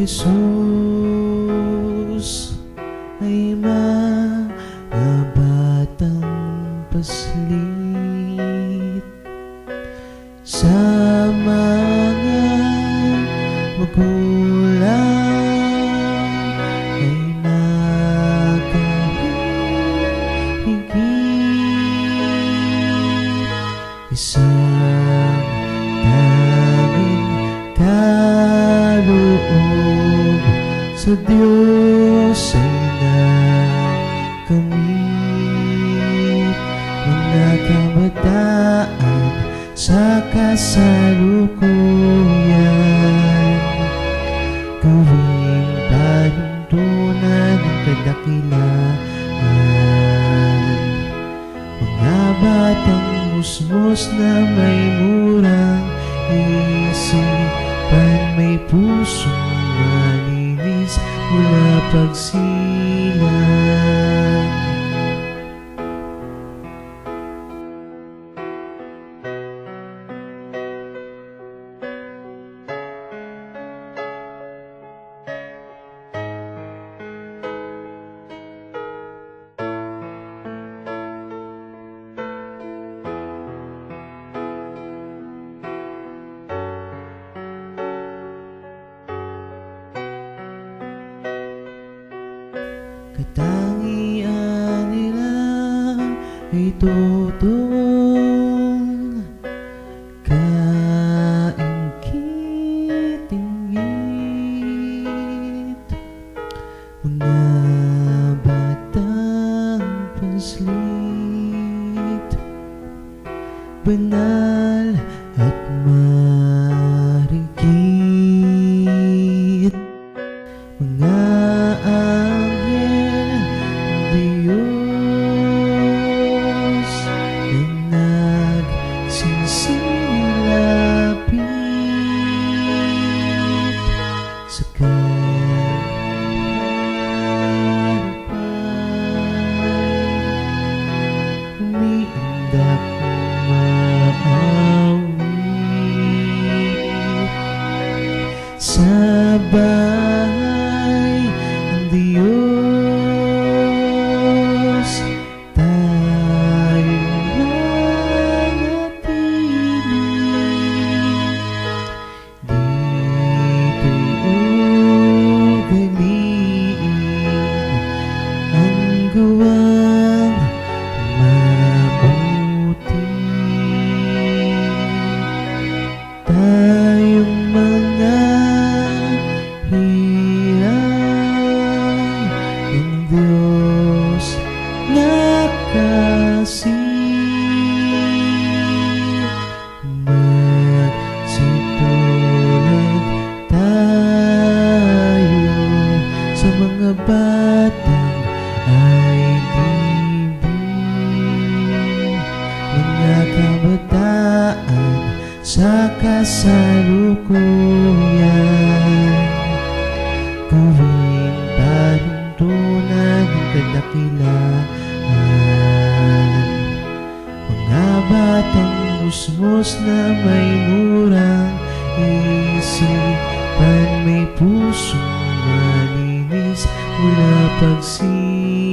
Jesus ay mga batang paslit sa Diyos ay nakamit mga kabataan sa kasalukuyan. Gawing panuntunan ng kadakilaan. Mga batang musmos na may murang isipan may pusong malinis mula pagsilang Katangian nila ay totoong goodbye. Sa kasalukuyan gawing panuntunan ng kadakilaan. Mga batang musmos na may murang isipan may pusong malinis mula pagsilang